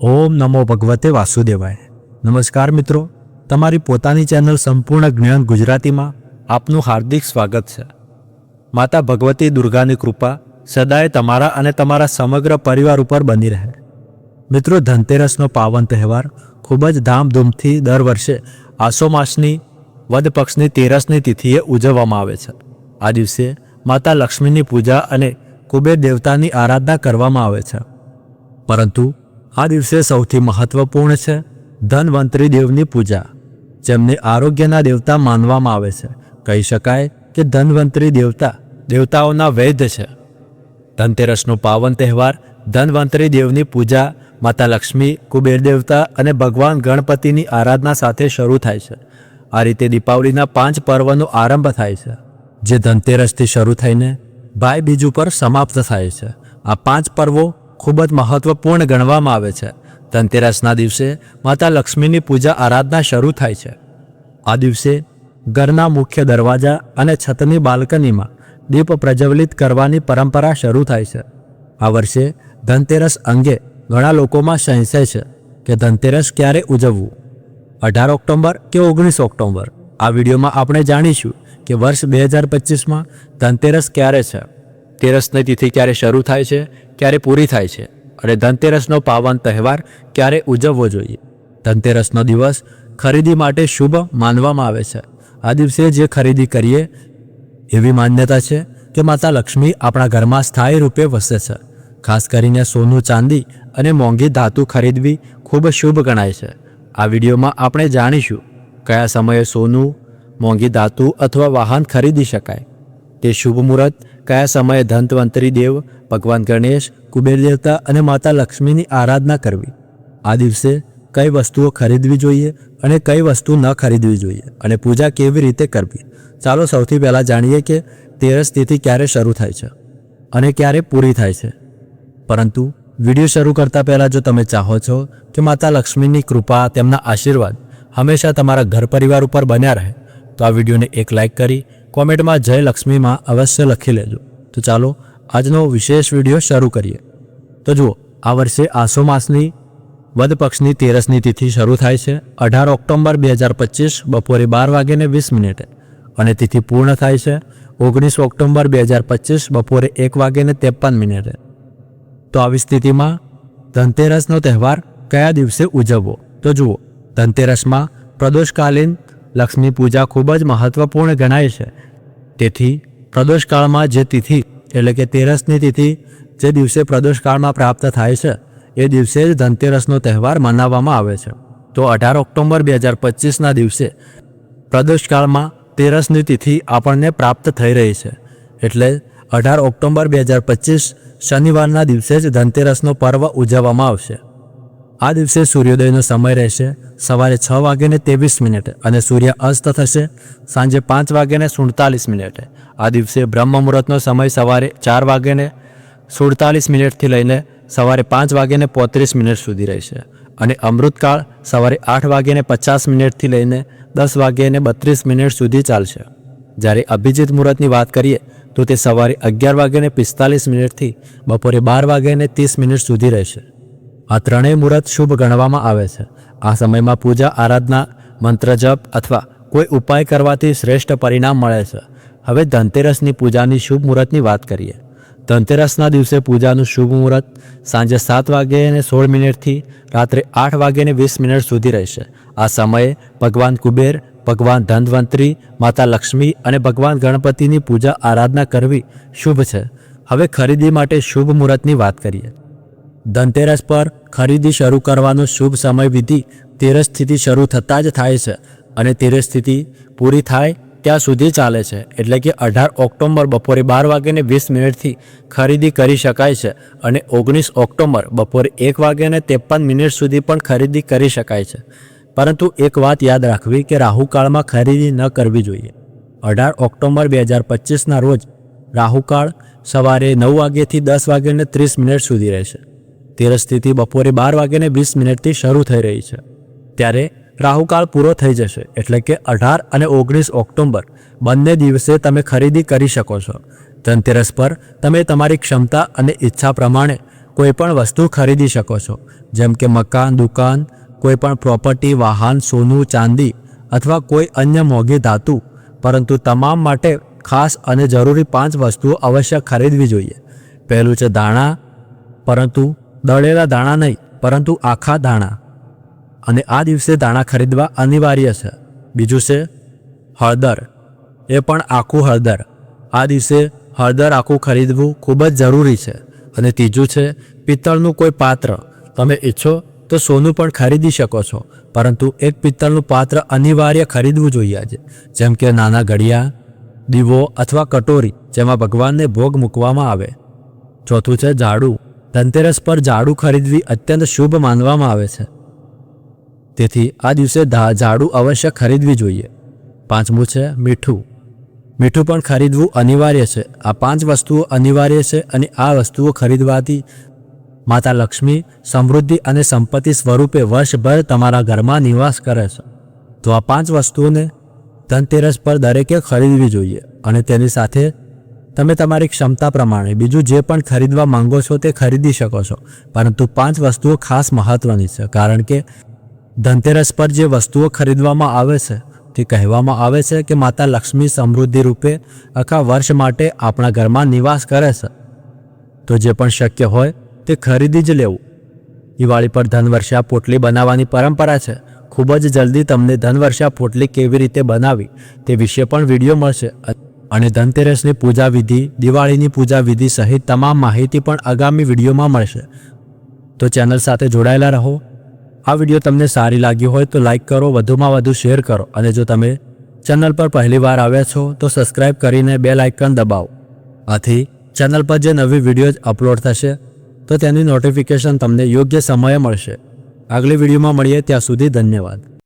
ઓમ નમો ભગવતે વાસુદેવાય. નમસ્કાર મિત્રો, તમારી પોતાની ચેનલ સંપૂર્ણ જ્ઞાન ગુજરાતીમાં આપનું હાર્દિક સ્વાગત છે. માતા ભગવતી દુર્ગાની કૃપા સદાય તમારા અને તમારા સમગ્ર પરિવાર ઉપર બની રહે. મિત્રો, ધનતેરસનો પાવન તહેવાર ખૂબ જ ધામધૂમથી દર વર્ષે આસો માસની વદ પક્ષની તેરસની તિથિએ ઉજવવામાં આવે છે. આ દિવસે માતા લક્ષ્મીની પૂજા અને કુબેર દેવતાની આરાધના કરવામાં આવે છે. પરંતુ આ દિવસે સૌથી મહત્વપૂર્ણ છે ધનવંતરી દેવની પૂજા, જેમને આરોગ્યના દેવતા માનવામાં આવે છે. કહી શકાય કે ધનવંતરી દેવતા દેવતાઓના વૈદ્ય છે. ધનતેરસનો પાવન તહેવાર, ધનવંતરી દેવની પૂજા, માતા લક્ષ્મી, કુબેર દેવતા અને ભગવાન ગણપતિની આરાધના સાથે શરૂ થાય છે. આ રીતે દીપાવલીના પાંચ પર્વનો આરંભ થાય છે, જે ધનતેરસથી શરૂ થઈને ભાઈ બીજ ઉપર સમાપ્ત થાય છે. આ પાંચ પર્વો ખૂબ જ મહત્વપૂર્ણ ગણવામાં આવે છે. ધનતેરસના દિવસે માતા લક્ષ્મીની પૂજા આરાધના શરૂ થાય છે. આ દિવસે ઘરના મુખ્ય દરવાજા અને છતની બાલ્કનીમાં દીપ પ્રજ્વલિત કરવાની પરંપરા શરૂ થાય છે. આ વર્ષે ધનતેરસ અંગે ઘણા લોકોમાં સંશય છે કે ધનતેરસ ક્યારે ઉજવવું? અઢાર ઓક્ટોબર કે ઓગણીસ ઓક્ટોબર? આ વિડીયોમાં આપણે જાણીશું કે વર્ષ બે હજાર પચીસમાં ધનતેરસ ક્યારે છે. તેરસની તિથિ ક્યારે શરૂ થાય છે, ક્યારે પૂરી થાય છે અને ધનતેરસનો પાવન તહેવાર ક્યારે ઉજવવો જોઈએ? ધનતેરસનો દિવસ ખરીદી માટે શુભ માનવામાં આવે છે. આ દિવસે જે ખરીદી કરીએ, એવી માન્યતા છે કે માતા લક્ષ્મી આપણા ઘરમાં સ્થાયી રૂપે વસે છે. ખાસ કરીને સોનું, ચાંદી અને મોંઘી ધાતુ ખરીદવી ખૂબ શુભ ગણાય છે. આ વિડીયોમાં આપણે જાણીશું કયા સમયે સોનું, મોંઘી ધાતુ અથવા વાહન ખરીદી શકાય. તે શુભ મુહૂર્ત કયા સમયે ધનવંતરી દેવ, ભગવાન ગણેશ, કુબેર દેવતા અને માતા લક્ષ્મીની આરાધના કરવી? આ દિવસે કઈ વસ્તુઓ ખરીદવી જોઈએ અને કઈ વસ્તુ ન ખરીદવી જોઈએ અને પૂજા કેવી રીતે કરવી? ચાલો સૌથી પહેલાં જાણીએ કે તેરસ તિથિ ક્યારે શરૂ થાય છે અને ક્યારે પૂરી થાય છે. પરંતુ વીડિયો શરૂ કરતા પહેલાં જો તમે ચાહો છો કે માતા લક્ષ્મીની કૃપા, તેમના આશીર્વાદ હંમેશા તમારા ઘર પરિવાર ઉપર બન્યા રહે, તો આ વિડીયોને એક લાઇક કરી કોમેન્ટમાં જય લક્ષ્મીમાં અવશ્ય લખી લેજો. તો ચાલો, આજનો વિશેષ વીડિયો શરૂ કરીએ. તો જુઓ, આ વર્ષે આસો માસની વદ તેરસની તિથિ શરૂ થાય છે. અઢાર ઓક્ટોબર બે હજાર પચીસ બપોરે બાર વાગ્યાને વીસ મિનિટે. અને તિથિ પૂર્ણ થાય છે ઓગણીસ ઓક્ટોબર બે હજાર પચીસ બપોરે એક વાગ્યાને ત્રેપન મિનિટે. તો આવી સ્થિતિમાં ધનતેરસનો તહેવાર કયા દિવસે ઉજવવો? તો જુઓ, ધનતેરસમાં પ્રદોષકાલીન લક્ષ્મી પૂજા ખૂબ જ મહત્વપૂર્ણ ગણાય છે. તેથી, પ્રદોષકાળમાં જે તિથિ, એટલે કે તેરસની તિથિ, જે દિવસે પ્રદોષકાળમાં પ્રાપ્ત થાય છે, એ દિવસે જ ધનતેરસનો તહેવાર મનાવવામાં આવે છે. તો અઢાર ઓક્ટોબર બે હજાર પચીસના દિવસે, પ્રદોષકાળમાં તેરસની તિથિ આપણને પ્રાપ્ત થઈ રહી છે. એટલે, અઢાર ઓક્ટોબર બે હજાર પચીસ શનિવારના દિવસે જ ધનતેરસનો પર્વ ઉજવવામાં આવશે. આ દિવસે સૂર્યોદયનો સમય રહેશે સવારે છ વાગ્યાને ત્રેવીસ મિનિટે અને સૂર્ય અસ્ત થશે સાંજે પાંચ વાગ્યાને સુડતાલીસ મિનિટે. આ દિવસે બ્રહ્મ મુહૂર્તનો સમય સવારે ચાર વાગ્યાને સુડતાલીસ મિનિટથી લઈને સવારે પાંચ વાગ્યાને પોત્રીસ મિનિટ સુધી રહેશે અને અમૃતકાળ સવારે આઠ વાગ્યાને પચાસ મિનિટથી લઈને દસ વાગ્યાને બત્રીસ મિનિટ સુધી ચાલશે. જ્યારે અભિજીત મુહૂર્તની વાત કરીએ, તો તે સવારે અગિયાર વાગ્યાને પિસ્તાલીસ મિનિટથી બપોરે બાર વાગ્યાને ત્રીસ મિનિટ સુધી રહેશે. આ ત્રણેય મુહૂર્ત શુભ ગણવામાં આવે છે. આ સમયમાં પૂજા, આરાધના, મંત્ર જપ અથવા કોઈ ઉપાય કરવાથી શ્રેષ્ઠ પરિણામ મળે છે. હવે ધનતેરસની પૂજાની શુભ મુહૂર્તની વાત કરીએ. ધનતેરસના દિવસે પૂજાનું શુભ મુહૂર્ત સાંજે સાત વાગે અને સોળ મિનિટથી રાત્રે આઠ વાગ્યે ને વીસ મિનિટ સુધી રહેશે. આ સમયે ભગવાન કુબેર, ભગવાન ધનવંતરી, માતા લક્ષ્મી અને ભગવાન ગણપતિની પૂજા, આરાધના કરવી શુભ છે. હવે ખરીદી માટે શુભ મુહૂર્તની વાત કરીએ. ધનતેરસ પર ખરીદી શરૂ કરવાનો શુભ સમય વિધિ તેરસ સ્થિતિ શરૂ થતાં જ થાય છે અને તેરસ સ્થિતિ પૂરી થાય ત્યાં સુધી ચાલે છે. એટલે કે અઢાર ઓક્ટોબર બપોરે બાર વાગ્યાને વીસ મિનિટથી ખરીદી કરી શકાય છે અને ઓગણીસ ઓક્ટોબર બપોરે એક વાગ્યાને ત્રેપન મિનિટ સુધી પણ ખરીદી કરી શકાય છે. પરંતુ એક વાત યાદ રાખવી કે રાહુકાળમાં ખરીદી ન કરવી જોઈએ. અઢાર ઓક્ટોબર બે હજાર પચીસના રોજ રાહુકાળ સવારે નવ વાગ્યાથી દસ વાગ્યાને ત્રીસ મિનિટ સુધી રહેશે. સ્થિતિ બપોરે બાર વાગ્યાને વીસ મિનિટથી શરૂ થઈ રહી છે. ત્યારે રાહુકાળ પૂરો થઈ જશે એટલે કે અઢાર અને ઓગણીસ ઓક્ટોબર બંને દિવસે તમે ખરીદી કરી શકો છો. ધનતેરસ પર તમે તમારી ક્ષમતા અને ઈચ્છા પ્રમાણે કોઈ પણ વસ્તુ ખરીદી શકો છો, જેમ કે મકાન, દુકાન કોઈ પણ પ્રોપર્ટી, વાહન, સોનું, ચાંદી અથવા કોઈ અન્ય મોંઘી ધાતુ, પરંતુ તમામ માટે ખાસ અને જરૂરી પાંચ વસ્તુઓ અવશ્ય ખરીદવી જોઈએ. પહેલું છે દાણા, પરંતુ દળેલા દાણા નહીં, પરંતુ આખા દાણા. અને આ દિવસે દાણા ખરીદવા અનિવાર્ય છે. બીજું છે, હળદર. એ પણ આખું હળદર. આ દિવસે હળદર આખું ખરીદવું ખૂબ જ જરૂરી છે. અને ત્રીજું છે, પિત્તળનું કોઈ પાત્ર. તમે ઈચ્છો તો સોનું પણ ખરીદી શકો છો, પરંતુ એક પિત્તળનું પાત્ર અનિવાર્ય ખરીદવું જોઈએ આજે. જેમ કે નાના ઘડિયા, દીવો અથવા કટોરી, જેમાં ભગવાનને ભોગ મૂકવામાં આવે. ચોથું છે, ઝાડુ. ધનતેરસ પર ઝાડુ ખરીદવી અત્યંત શુભ માનવામાં આવે છે. તેથી આ દિવસે ઝાડુ અવશ્ય ખરીદવી જોઈએ. પાંચમું છે મીઠું. મીઠું પણ ખરીદવું અનિવાર્ય છે. આ પાંચ વસ્તુઓ અનિવાર્ય છે અને આ વસ્તુઓ ખરીદવાથી માતા લક્ષ્મી સમૃદ્ધિ અને સંપત્તિ સ્વરૂપે વર્ષભર તમારા ઘરમાં નિવાસ કરે છે. તો આ પાંચ વસ્તુઓને ધનતેરસ પર દરેકે ખરીદવી જોઈએ અને તેની સાથે તમે તમારી ક્ષમતા પ્રમાણે બીજું જે પણ ખરીદવા માંગો છો તે ખરીદી શકો છો. પરંતુ પાંચ વસ્તુઓ ખાસ મહત્વની છે. કારણ કે ધનતેરસ પર જે વસ્તુઓ ખરીદવામાં આવે છે, તે કહેવામાં આવે છે કે માતા લક્ષ્મી સમૃદ્ધિ રૂપે આખા વર્ષ માટે આપણા ઘરમાં નિવાસ કરે છે. તો જે પણ શક્ય હોય તે ખરીદી જ લેવું. દિવાળી પર ધનવર્ષા પોટલી બનાવવાની પરંપરા છે. ખૂબ જ જલ્દી તમને ધનવર્ષા પોટલી કેવી રીતે બનાવી તે વિશે પણ વીડિયો મળશે. અને ધનતેરસની પૂજા વિધિ, દિવાળીની પૂજા વિધિ સહિત તમામ માહિતી પણ આગામી વિડીયોમાં મળશે. તો ચેનલ સાથે જોડાયેલા રહો. આ વીડિયો તમને સારી લાગી હોય તો લાઇક કરો, વધુમાં વધુ શેર કરો અને જો તમે ચેનલ પર પહેલીવાર આવ્યા છો તો સબસ્ક્રાઇબ કરીને બે લાઇકન દબાવો. આથી ચેનલ પર જે નવી વીડિયો અપલોડ થશે તો તેની નોટિફિકેશન તમને યોગ્ય સમયે મળશે. આગલી વિડીયોમાં મળીએ, ત્યાં સુધી ધન્યવાદ.